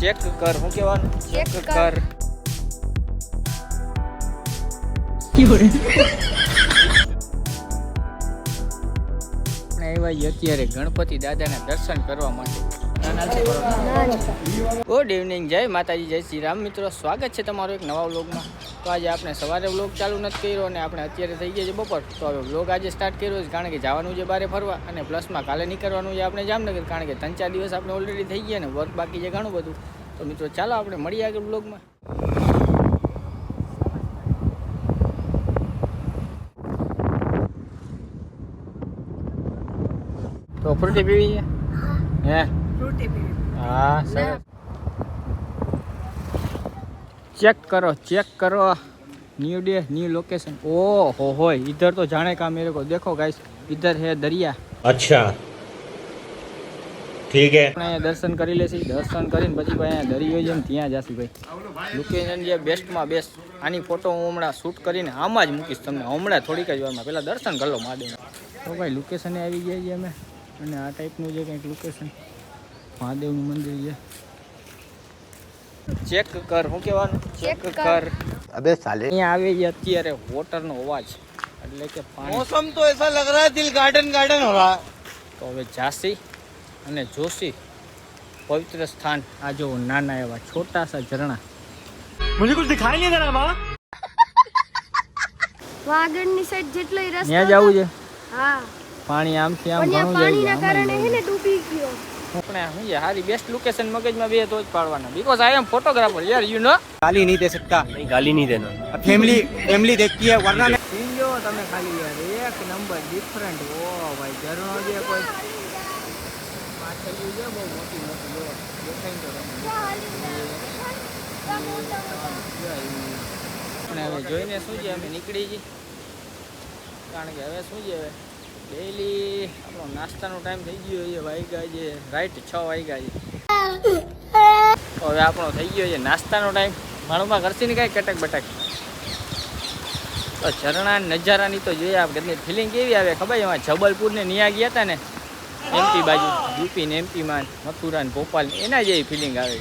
Check કર હું કહેવાનું ચેક કર. આવ્યા અત્યારે ગણપતિ દાદાના દર્શન કરવા માટે. ગુડ ઇવનિંગ જય માતાજી જય શ્રી રામ. મિત્રો સ્વાગત છે તમારું એક નવા વ્લોગમાં. તો આજે આપણે સવારે વ્લોગ ચાલુ નથી કર્યો અને આપણે અત્યારે થઈ ગયા છે બપોર. તો હવે વ્લોગ આજે સ્ટાર્ટ કર્યો છે કારણ કે જવાનું છે બારે ફરવા અને પ્લસમાં કાલે નીકળવાનું છે આપણે જામનગર કારણ કે ત્રણ ચાર દિવસ આપણે ઓલરેડી થઈ ગયા ને વર્ક બાકી છે ઘણું બધું. તો મિત્રો ચાલો આપણે મળીએ આગળ વ્લોગમાં. તો ફ્રૂટી પીવી છે? હે? હા સરસ ચેક કરો ચેક કરો न्यू डे न्यू लोकेशन ओ हो हो इधर तो जाने का मेरे को देखो गाइस इधर है दरिया अच्छा ठीक है આપણે અહીંયા દર્શન કરી લેશી દર્શન કરીને પછી ભાઈ અહીંયા દરિયો છે ને ત્યાં જશું ભાઈ લોકેશન જે બેસ્ટમાં બેસ્ટ આની ફોટો હું હમણાં શૂટ કરીને આમાં જ મૂકીશ તમને હમણાં થોડીક જ વારમાં પહેલાં દર્શન કરી લો મહાદેવના તો ભાઈ લોકેશને આવી ગયા છીએ અમે અને આ ટાઈપનું જે કંઈક લોકેશન મહાદેવનું મંદિર છે. ચેક કર હું કહેવાનું? ચેક કર. અબે સાલે. અહીંયા આવે છે અત્યારે વોટરનો અવાજ. એટલે કે પાણી. મોસમ તો એસા લગ રહા દિલ ગાર્ડન ગાર્ડન હો રહા. તો હવે ઝાંસી અને જોશી પવિત્ર સ્થાન. આ જો નાના એવા છોટા સા ઝરણા. મને કુછ દિખાઈ નહીં જરા માં વાગડની સાઈડ જેટલો રસ્તો ત્યાં જવું છે. હા. પાણી આમથી આમ ઘણું જાય પાણીના કારણે હે ને ડૂબી ગયો. આપણે હું યાર હારી બેસ્ટ લોકેશન મગજમાં બે તો જ પાડવાના. બીકોઝ આઈ એમ ફોટોગ્રાફર યાર યુ નો ગાલી નહીં દે સકતા નહીં ગાલી નહીં દેના. ફેમિલી ફેમિલી તમે ખાલી યાર એક નંબર ડિફરન્ટ ઓ ભાઈ ઝરણો કોઈ માછલી મોટી મોટી આપણે હવે જોઈને શું છે અમે નીકળી જઈએ કારણ કે હવે શું છે હવે? ડેઈલી આપણો નાસ્તાનો ટાઈમ થઈ ગયો છે વાગ્યા છે રાઈટ છ વાગ્યા છે. હવે આપણો થઈ ગયો છે નાસ્તાનો ટાઈમ માણુમાં કરશે ને કાંઈ કટક બટક? તો ઝરણા નજારાની તો જોઈએ આપણે. ફિલિંગ કેવી આવે? ખબર એમાં જબલપુર ને નિયા ગયા હતા ને એમપી બાજુ. યુપી ને એમપીમાં મથુરા ને ભોપાલ એના જેવી ફિલિંગ આવે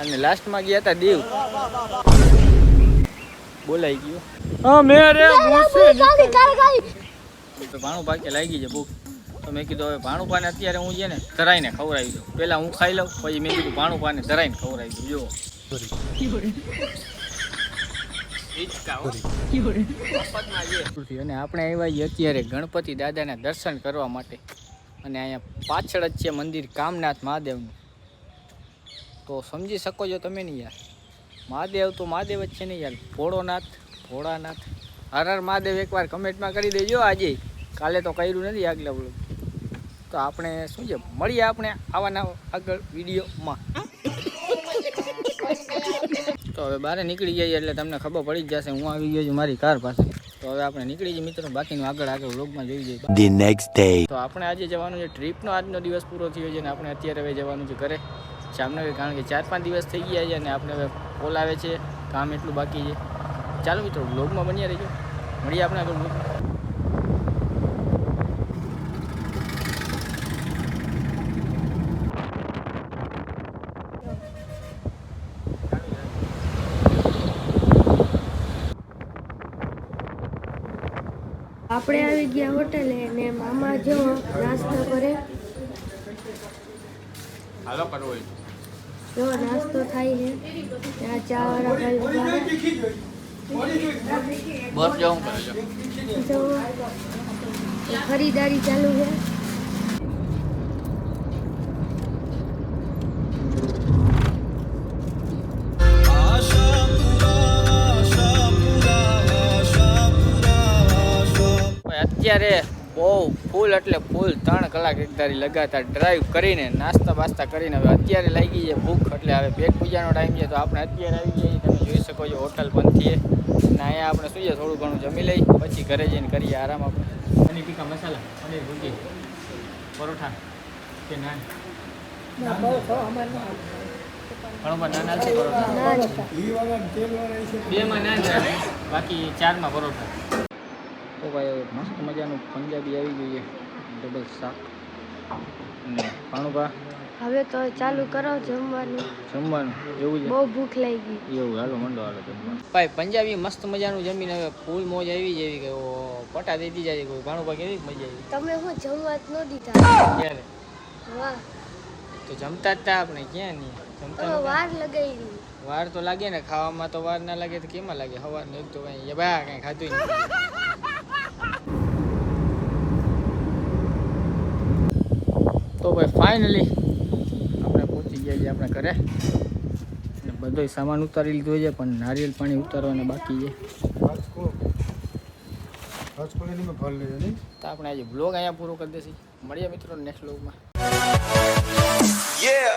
અને લાસ્ટમાં ગયા હતા દેવ. બોલાઈ ગયો. હા મેરે તો ભાણું પાકે લાગી છે ભૂખ. તો મેં કીધું હવે ભાણું અત્યારે હું છે ને ધરાઈને ખવડાવી દઉં. પહેલાં હું ખાઈ લઉં, પછી મેં કીધું ભાણું પાને ધરાઈને ખવડાવી દઉં. જુઓ. અને આપણે આવ્યા છીએ અત્યારે ગણપતિ દાદાના દર્શન કરવા માટે. અને અહીંયા પાછળ જ છે મંદિર કામનાથ મહાદેવનું. તો સમજી શકો છો તમે નહીં યાર. મહાદેવ તો મહાદેવ જ છે ને યાર. ભોળોનાથ, ભોળાનાથ. હર હર મહાદેવ એકવાર કમેન્ટમાં કરી દેજો આજે. કાલે તો કર્યું નથી આગલા બોલો તો આપણે શું છે? મળીએ આપણે આવાના આગળ વિડીયોમાં. તો હવે બહાર નીકળી જઈએ એટલે તમને ખબર પડી જ જશે હું આવી ગયો છું મારી કાર પાસે. તો હવે આપણે નીકળી જઈએ મિત્રો બાકીનું આગળ આગળ વ્લોગમાં જોઈ જઈએ. ધી નેક્સ્ટ ડે તો આપણે આજે જવાનું છે ટ્રીપનો આજનો દિવસ પૂરો થયો છે અને આપણે અત્યારે હવે જવાનું છે ઘરે. જામનગર કારણ કે ચાર પાંચ દિવસ થઈ ગયા છે અને આપણે હવે કોલ આવે છે કામ એટલું બાકી છે. ચાલો મિત્રો બ્લોગમાં બન્યા રહીજો. મળીએ આપણે આગળ બ્લોગ આપણે આવી ગયા હોટેલે ને મામા જો નાસ્તો કરે. હાલો કરવો જો નાસ્તો થાય છે. ત્યાં ચા વાળા ભાઈ બસ કરે ખરીદારી ચાલુ છે. અત્યારે બહુ ફૂલ એટલે ફૂલ ત્રણ કલાક એક ધારી લગાતાર ડ્રાઈવ કરીને નાસ્તા બાસ્તા કરીને હવે અત્યારે લાગી છે ભૂખ એટલે હવે પેટ પૂજાનો ટાઈમ છે તો આપણે અત્યારે આવી જઈએ તમે જોઈ શકો છો હોટલ બંધ થઈએ અને અહીંયા આપણે શું છે થોડું ઘણું જમી લઈ પછી ઘરે જઈને કરીએ આરામ આપણે. પનીર ટીકા મસાલા પનીર ભૂજી પરોઠા કે નાન? નાના બેમાં નાન બાકી ચારમાં પરોઠા. તો ભાઈ મસ્ત મજાનું પંજાબી આવી ગયું છે. ડબલ શાક. અને પાણુભા હવે તો ચાલુ કરો જમવાનું. જમવાનું. એવું છે? બહુ ભૂખ લાગી. એવું હાલો મંડો હાલો જમવાનું. ભાઈ પંજાબી મસ્ત મજાનું જમીન હવે ફૂલ મોજ આવી જેવી કે પટા દે દીધા કોઈ. ભાણુભા કેવી મજા આવી? તમે હું જમવા જ ન દીધા? ક્યારે? વાહ. તો જમતા જ તા આપણે ક્યાં નહીં જમતા વાર લગાવી વાર તો લાગે ને ખાવામાં તો વાર ના લાગે તો કેમાં લાગે? સવાર એક તો કઈ બા કઈ ખાધું નથી. તો ભાઈ ફાઇનલી આપણે પહોંચી ગયા છીએ આપણે ઘરે. અને બધો સામાન ઉતારી લીધો છે, પણ નારિયેલ પાણી ઉતારવાને બાકી છે. તો આપણે આજે બ્લોગ અહીંયા પૂરો કરી દેશે મળીએ મિત્રો નેક્સ્ટ બ્લોગમાં Yeah.